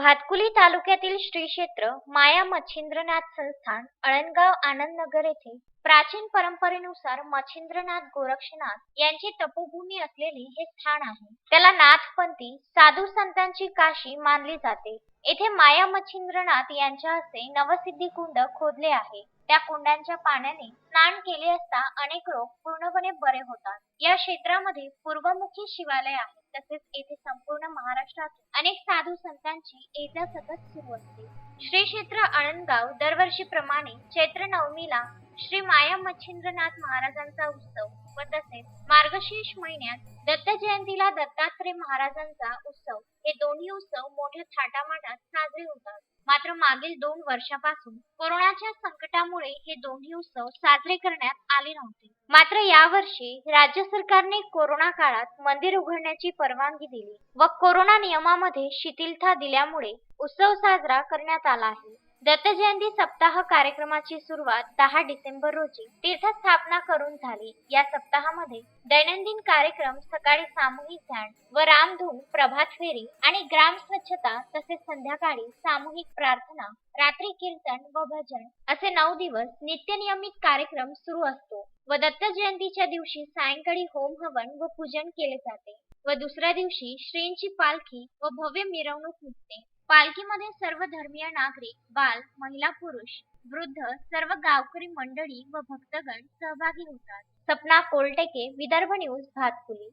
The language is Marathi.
भातकुली तालुक्यातील श्री क्षेत्र माया मच्छिंद्रनाथ संस्थान अळणगाव आनंदनगर येथे प्राचीन परंपरेनुसार मच्छिंद्रनाथ गोरक्षनाथ यांची तपोभूमी असलेले हे स्थान आहे. त्याला नाथपंथी साधू संतांची काशी मानली जाते. येथे माया मच्छिंद्रनाथ यांच्या हस्ते नवसिद्धी कुंड खोदले आहे. त्या कुंडांच्या पाण्याने स्नान केले असता अनेक रोग पूर्णपणे बरे होतात. या क्षेत्रामध्ये पूर्वमुखी शिवालय आहे. तसेच येथे संपूर्ण महाराष्ट्रातून अनेक साधू संतांची ये सतत सुरू असते. श्री क्षेत्र आळंदगाव दरवर्षीप्रमाणे चैत्र नवमीला श्री माया मच्छिंद्रनाथ महाराजांचा उत्सव मार्गशीर्ष महिन्यात दत्त जयंतीला दत्तात्रय महाराजांचा उत्सव. हे दोन्ही उत्सव मोठ्या थाटामाटात साजरे होतात. मात्र मागील दोन वर्षापासून कोरोनाच्या संकटामुळे हे दोन्ही उत्सव साजरे करण्यात आले नव्हते. मात्र यावर्षी राज्य सरकारने कोरोना काळात मंदिर उघडण्याची परवानगी दिली व कोरोना नियमामध्ये शिथिलता दिल्यामुळे उत्सव साजरा करण्यात आला आहे. दत्त जयंती सप्ताह कार्यक्रमाची सुरुवात दहा डिसेंबर रोजी तीर्थस्थापना करून झाली. या सप्ताहामध्ये दैनंदिन कार्यक्रम सकाळी सामूहिक ध्यान व रामधून प्रभात फेरी आणि ग्राम स्वच्छता तसेच संध्याकाळी सामूहिक प्रार्थना रात्री कीर्तन व भजन असे नऊ दिवस नित्यनियमित कार्यक्रम सुरू असतो व दत्त जयंतीच्या दिवशी सायंकाळी होम हवन व पूजन केले जाते व दुसऱ्या दिवशी श्रींची पालखी व भव्य मिरवणूक निघते. पालखीमध्ये सर्व धर्मीय नागरिक बाल महिला पुरुष वृद्ध सर्व गावकरी मंडळी व भक्तगण सहभागी होतात. सपना कोलटेके विदर्भ न्यूज भातकुली